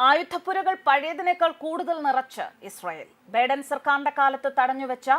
ആയുധപ്പുരകൾ പഴയതിനേക്കാൾ കൂടുതൽ നിറച്ച് Israel. Biden സർക്കാരിന്റെ കാലത്ത് തടഞ്ഞുവെച്ച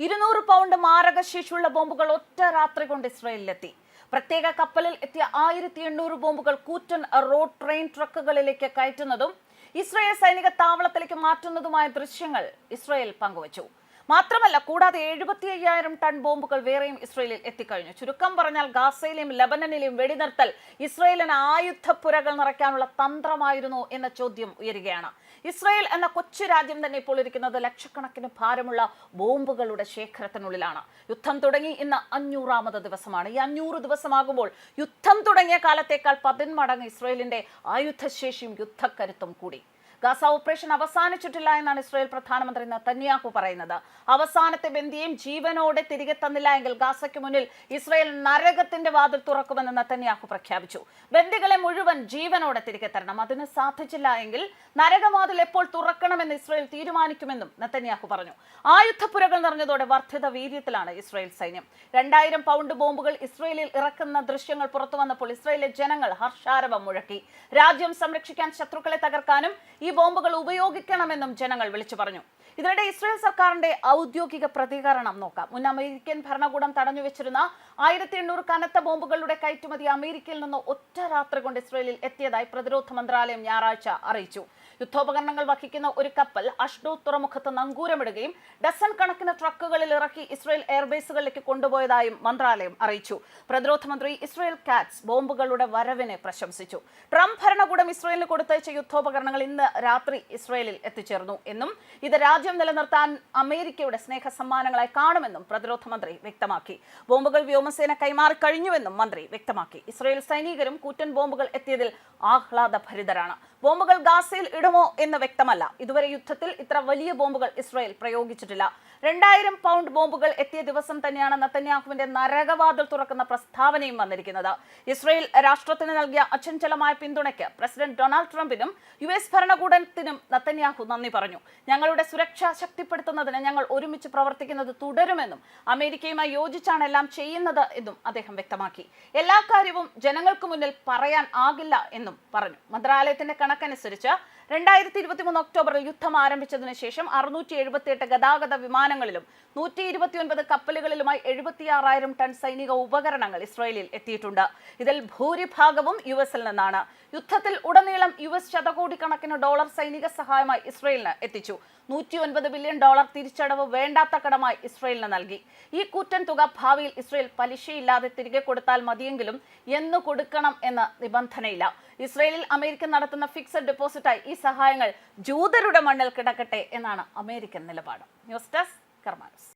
ഇരുന്നൂറ് പൗണ്ട് മാരകശേഷിയുള്ള ബോംബുകൾ ഒറ്റ രാത്രി കൊണ്ട് ഇസ്രായേലിലെത്തി. പ്രത്യേക കപ്പലിൽ എത്തിയ ആയിരത്തി എണ്ണൂറ് ബോംബുകൾ കൂറ്റൻ റോഡ് ട്രെയിൻ ട്രക്കുകളിലേക്ക് കയറ്റുന്നതും ഇസ്രായേൽ സൈനിക താവളത്തിലേക്ക് മാറ്റുന്നതുമായ ദൃശ്യങ്ങൾ ഇസ്രായേൽ പങ്കുവച്ചു. മാത്രമല്ല കൂടാതെ എഴുപത്തി അയ്യായിരം ടൺ ബോംബുകൾ വേറെയും ഇസ്രയേലിൽ എത്തിക്കഴിഞ്ഞു. ചുരുക്കം പറഞ്ഞാൽ ഗാസയിലെയും ലബനനിലെയും വെടിനിർത്തൽ ഇസ്രയേലിന് ആയുധപ്പുരകൾ നിറയ്ക്കാനുള്ള തന്ത്രമായിരുന്നു എന്ന ചോദ്യം ഉയരുകയാണ്. ഇസ്രയേൽ എന്ന കൊച്ചു രാജ്യം തന്നെ ഇപ്പോൾ ഇരിക്കുന്നത് ലക്ഷക്കണക്കിന് ഭാരമുള്ള ബോംബുകളുടെ ശേഖരത്തിനുള്ളിലാണ്. യുദ്ധം തുടങ്ങി ഇന്ന് അഞ്ഞൂറാമത് ദിവസമാണ്. ഈ അഞ്ഞൂറ് ദിവസമാകുമ്പോൾ യുദ്ധം തുടങ്ങിയ കാലത്തേക്കാൾ പതിന്മടങ്ങ് ഇസ്രയേലിന്റെ ആയുധശേഷിയും യുദ്ധക്കരുത്തും കൂടി. ഗാസ ഓപ്പറേഷൻ അവസാനിച്ചിട്ടില്ല എന്നാണ് ഇസ്രായേൽ പ്രധാനമന്ത്രി നത്തന്യാഹു പറയുന്നത്. അവസാനത്തെ ബന്ധിയും ജീവനോടെ തിരികെ തന്നില്ല എങ്കിൽ ഗാസയ്ക്ക് മുന്നിൽ ഇസ്രായേൽ നരകത്തിന്റെ വാതിൽ തുറക്കുമെന്ന് നത്തന്യാഹു പ്രഖ്യാപിച്ചു. ബന്ദികളെ മുഴുവൻ ജീവനോടെ തിരികെ തരണം. അതിന് സാധിച്ചില്ല എങ്കിൽ നരകവാതിൽ എപ്പോൾ തുറക്കണമെന്ന് ഇസ്രായേൽ തീരുമാനിക്കുമെന്നും നത്തന്യാഹു പറഞ്ഞു. ആയുധപ്പുരകൾ നിറഞ്ഞതോടെ വർദ്ധിത വീര്യത്തിലാണ് ഇസ്രായേൽ സൈന്യം. രണ്ടായിരം പൗണ്ട് ബോംബുകൾ ഇസ്രായേലിൽ ഇറക്കുന്ന ദൃശ്യങ്ങൾ പുറത്തു വന്നപ്പോൾ ഇസ്രായേലിലെ ജനങ്ങൾ ഹർഷാരവം മുഴക്കി. രാജ്യം സംരക്ഷിക്കാൻ ശത്രുക്കളെ തകർക്കാനും ബോംബുകൾ ഉപയോഗിക്കണമെന്നും ജനങ്ങൾ വിളിച്ചു പറഞ്ഞു ഇതിനിടെ ഇസ്രായേൽ സർക്കാരിന്റെ ഔദ്യോഗിക പ്രതികരണം നോക്കാം. മുൻ അമേരിക്കൻ ഭരണകൂടം തടഞ്ഞു വെച്ചിരുന്ന ആയിരത്തി എണ്ണൂറ് കനത്ത ബോംബുകളുടെ കയറ്റുമതി അമേരിക്കയിൽ നിന്ന് ഒറ്റ രാത്രി കൊണ്ട് ഇസ്രായേലിൽ എത്തിയതായി പ്രതിരോധ മന്ത്രാലയം ഞായറാഴ്ച അറിയിച്ചു. യുദ്ധോപകരണങ്ങൾ വഹിക്കുന്ന ഒരു കപ്പൽ അഷ്ഡോ തുറമുഖത്ത് നങ്കൂരമിടുകയും ഡസൺ കണക്കിന് ട്രക്കുകളിൽ ഇറക്കി ഇസ്രായേൽ എയർബേസുകളിലേക്ക് കൊണ്ടുപോയതായും മന്ത്രാലയം അറിയിച്ചു. പ്രതിരോധ മന്ത്രി ഇസ്രായേൽ കാറ്റ്സ് ബോംബുകളുടെ വരവിനെ പ്രശംസിച്ചു. ട്രംപ് ഭരണകൂടം ഇസ്രായേലിന് കൊടുത്തയച്ച യുദ്ധോപകരണങ്ങൾ ഇന്ന് രാത്രി ഇസ്രായേലിൽ എത്തിച്ചേർന്നു. എന്നും ഇത് രാജ്യം നിലനിർത്താൻ അമേരിക്കയുടെ സ്നേഹ സമ്മാനങ്ങളെ കാണുമെന്നും പ്രതിരോധ മന്ത്രി വ്യക്തമാക്കി. ബോംബുകൾ വ്യോമസേന കൈമാറി കഴിഞ്ഞുവെന്നും മന്ത്രി വ്യക്തമാക്കി. ഇസ്രയേൽ സൈനികരും കൂറ്റൻ ബോംബുകൾ എത്തിയതിൽ ആഹ്ലാദഭരിതരാണ്. ബോംബുകൾ ഗാസയിൽ ഇടുമോ എന്ന് വ്യക്തമല്ല. ഇതുവരെ യുദ്ധത്തിൽ ഇത്ര വലിയ ബോംബുകൾ ഇസ്രയേൽ പ്രയോഗിച്ചിട്ടില്ല. രണ്ടായിരം പൗണ്ട് ബോംബുകൾ എത്തിയ ദിവസം തന്നെയാണ് നത്തന്യാഹുവിന്റെ നരകവാതിൽ തുറക്കുന്ന പ്രസ്താവനയും വന്നിരിക്കുന്നത്. ഇസ്രയേൽ രാഷ്ട്രത്തിന് നൽകിയ അചഞ്ചലമായ പിന്തുണയ്ക്ക് പ്രസിഡന്റ് ഡൊണാൾഡ് ട്രംപിനും യു എസ് ഭരണകൂടത്തിനും നത്തന്യാഹു നന്ദി പറഞ്ഞു. ഞങ്ങളുടെ സുരക്ഷ ശക്തിപ്പെടുത്തുന്നതിന് ഞങ്ങൾ ഒരുമിച്ച് പ്രവർത്തിക്കുന്നത് തുടരുമെന്നും അമേരിക്കയുമായി യോജിച്ചാണ് എല്ലാം ചെയ്യുന്നത് എന്നും അദ്ദേഹം വ്യക്തമാക്കി. എല്ലാ കാര്യവും ജനങ്ങൾക്ക് മുന്നിൽ പറയാൻ ആകില്ല എന്നും പറഞ്ഞു. മന്ത്രാലയത്തിന്റെ കണക്കനുസരിച്ച് രണ്ടായിരത്തി ഇരുപത്തി മൂന്ന് ഒക്ടോബറിൽ യുദ്ധം ആരംഭിച്ചതിനു ശേഷം അറുന്നൂറ്റി എഴുപത്തിയെട്ട് ഗതാഗത വിമാനങ്ങളിലും നൂറ്റി ഇരുപത്തിയൊൻപത് കപ്പലുകളിലുമായി എഴുപത്തിയാറായിരം ടൺ സൈനിക ഉപകരണങ്ങൾ ഇസ്രായേലിൽ എത്തിയിട്ടുണ്ട്. ഇതിൽ ഭൂരിഭാഗവും യു എസിൽ നിന്നാണ്. യുദ്ധത്തിൽ ഉടനീളം യു എസ് ശതകോടിക്കണക്കിന് ഡോളർ സൈനിക സഹായമായി ഇസ്രായേലിന് എത്തിച്ചു. നൂറ്റി ഒൻപത് ബില്യൺ ഡോളർ തിരിച്ചടവ് വേണ്ടാത്ത കടമായി ഇസ്രയേലിന് നൽകി. ഈ കൂറ്റൻ തുക ഭാവിയിൽ ഇസ്രയേൽ പലിശയില്ലാതെ തിരികെ കൊടുത്താൽ മതിയെങ്കിലും എന്നു കൊടുക്കണം എന്ന നിബന്ധനയില്ല. ഇസ്രയേലിൽ അമേരിക്ക നടത്തുന്ന ഫിക്സഡ് ഡെപ്പോസിറ്റായി ഈ സഹായങ്ങൾ ജൂതരുടെ മണ്ണിൽ കിടക്കട്ടെ എന്നാണ് അമേരിക്കൻ നിലപാട്. News desk കർമാനസ്.